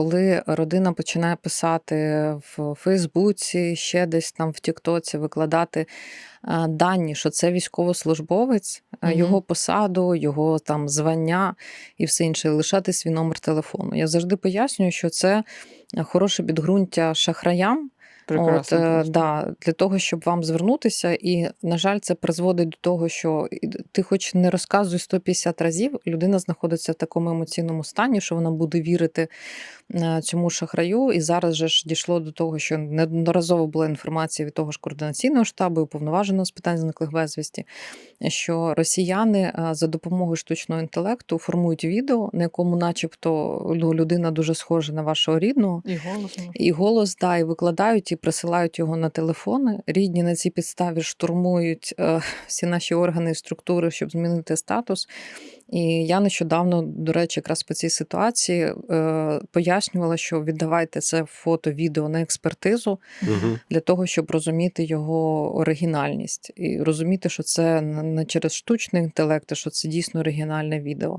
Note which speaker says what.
Speaker 1: коли родина починає писати в Фейсбуці, ще десь там в Тіктоці, викладати е, дані, що це військовослужбовець, е,
Speaker 2: Мгм.
Speaker 1: його посаду, його там звання і все інше, лишати свій номер телефону. Я завжди пояснюю, що це хороше підґрунтя шахраям.
Speaker 2: Прекрасно.
Speaker 1: От, е,
Speaker 2: просто.
Speaker 1: да, для того, щоб вам звернутися, і, на жаль, це призводить до того, що ти хоч не розказуй 150 разів, людина знаходиться в такому емоційному стані, що вона буде вірити е, цьому шахраю. І зараз же ж дійшло до того, що неодноразово була інформація від того ж координаційного штабу і уповноваженого з питань зниклих безвісті, що росіяни е, за допомогою штучного інтелекту формують відео, на якому, начебто, ну, людина дуже схожа на вашого рідного.
Speaker 2: І голос.
Speaker 1: І голос, да, і викладають і присилають його на телефони. Рідні на цій підставі штурмують е, всі наші органи і структури, щоб змінити статус. І я нещодавно, до речі, якраз по цій ситуації е, пояснювала, що віддавайте це фото, відео на експертизу
Speaker 3: Угу.
Speaker 1: для того, щоб розуміти його оригінальність і розуміти, що це не через штучний інтелект, а що це дійсно оригінальне відео.